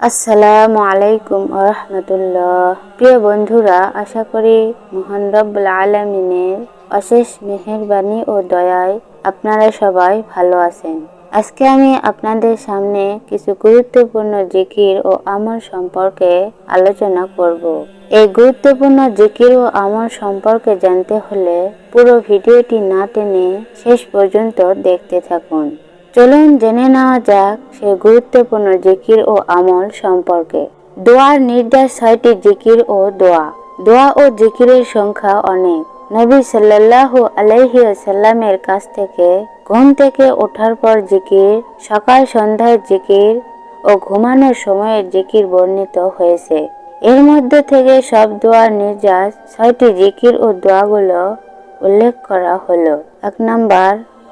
আসসালামু আলাইকুম রহমতুল্লাহ। প্রিয় বন্ধুরা, আশা করি মহান রব্বুল আলমিনের অশেষ মেহেরবানি ও দয়ায় আপনারা সবাই ভালো আছেন। আজকে আমি আপনাদের সামনে কিছু গুরুত্বপূর্ণ জিকির ও আমল সম্পর্কে আলোচনা করব। এই গুরুত্বপূর্ণ জিকির ও আমল সম্পর্কে জানতে হলে পুরো ভিডিওটি না টেনে শেষ পর্যন্ত দেখতে থাকুন। চলুন জেনে নেওয়া যাক সেই গুরুত্বপূর্ণ জিকির ও আমল সম্পর্কে। দোয়ার নির্দেশ ছয়টি জিকির ও দোয়া। দোয়া ও জিকিরের সংখ্যা অনেক। নবী সাল্লাল্লাহু আলাইহি সাল্লামের কাছ থেকে ঘুম থেকে ওঠার পর জিকির, সকাল সন্ধ্যায় জিকির ও ঘুমানোর সময়ের জিকির বর্ণিত হয়েছে। এর মধ্যে থেকে সব দোয়ার নির্যাস ছয়টি জিকির ও দোয়াগুলো উল্লেখ করা হলো। এক নাম্বার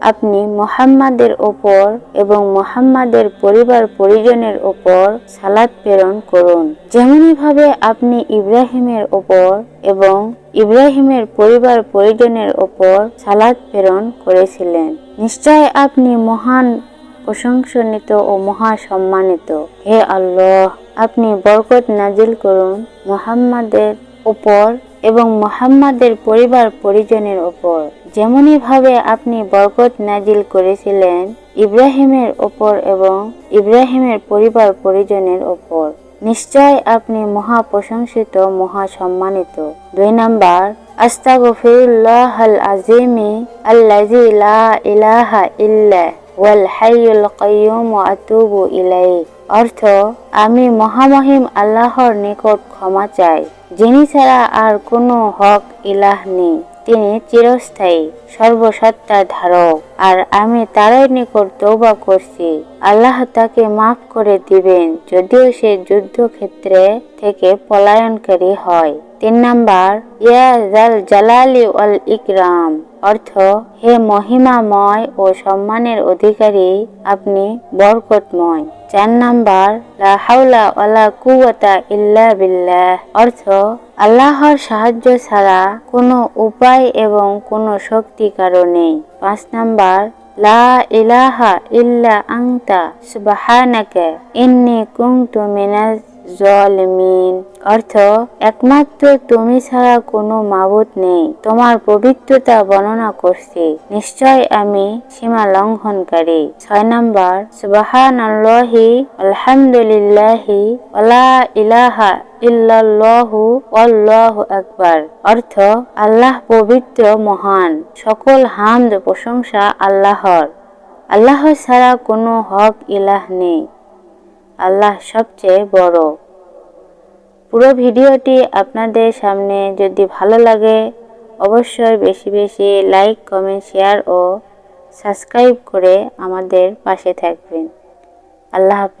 আপনি মোহাম্মাদের ওপর এবং মোহাম্মাদের পরিবার পরিজনের ওপর সালাদ প্রেরণ করুন। যেমনিভাবে আপনি ইব্রাহিমের ওপর এবং ইব্রাহিমের পরিবার পরিজনের ওপর সালাদ প্রেরণ করেছিলেন। নিশ্চয় আপনি মহান, প্রশংসনিত ও মহা সম্মানিত হে আল্লাহ, আপনি বরকত নাজিল করুন মোহাম্মদের ওপর এবং মোহাম্মদের পরিবার পরিজনের ওপর যেমনইভাবে আপনি বরকত নাজিল করেছিলেন ইব্রাহিমের ওপর এবং ইব্রাহিমের পরিবার পরিজনের ওপর নিশ্চয় আপনি মহা প্রশংসিত মহা সম্মানিত দুই নাম্বার আস্তাগফিরুল্লাহ আল আজিমি আল্লাজি লা ইলাহা ইল্লা ওয়াল হাইয়ুল কাইয়ুম আতুবু ইলাই অর্থ, আমি মহামহিম আল্লাহর নিকট ক্ষমা চাই, যিনি ছাড়া আর কোনো হক ইলাহ নেই। তিনি চিরস্থায়ী সর্বসত্তার ধারক, আর আমি তারই নিকট তৌবা করছি। আল্লাহ তাকে মাফ করে দিবেন, যদিও সে যুদ্ধক্ষেত্রে থেকে পলায়নকারী হয়। তিন নাম্বার, ইয়া জাল জালালি ওয়াল ইকরাম। অর্থ, হে মহিমাময় ও সম্মানের অধিকারী, আপনি বরকতময়। চার নাম্বার, লা হাওলা ইল্লা বিল্লাহ। অর্থ, আল্লাহর সাহায্য ছাড়া কোনো উপায় এবং কোনো শক্তি কারণে পাঁচ নাম্বার, লা ইলাহা ইল্লা আংতা সুবহানাকা, ইন্নি কুনতু মিনাজ জলমিন। অর্থ, একমাত্র তুমি ছাড়া কোনো মাবুদ নেই। তোমার পবিত্রতা বর্ণনা করছি। নিশ্চয় আমি সীমা লঙ্ঘনকারী। ছয় নম্বর সুবাহান আল্লাহি আলহামদুলিল্লাহি ইলাহা ইল্লাল্লাহু আল্লাহু আকবার। অর্থ, আল্লাহ পবিত্র, মহান। সকল হামদ, প্রশংসা আল্লাহর। আল্লাহ ছাড়া কোনো হক, ইলাহ নেই। আল্লাহ সবচেয়ে বড়। পুরো ভিডিওটি আপনাদের সামনে যদি ভালো লাগে, অবশ্যই বেশি বেশি লাইক, কমেন্ট, শেয়ার ও সাবস্ক্রাইব করে আমাদের পাশে থাকবেন। আল্লাহ হাফেজ।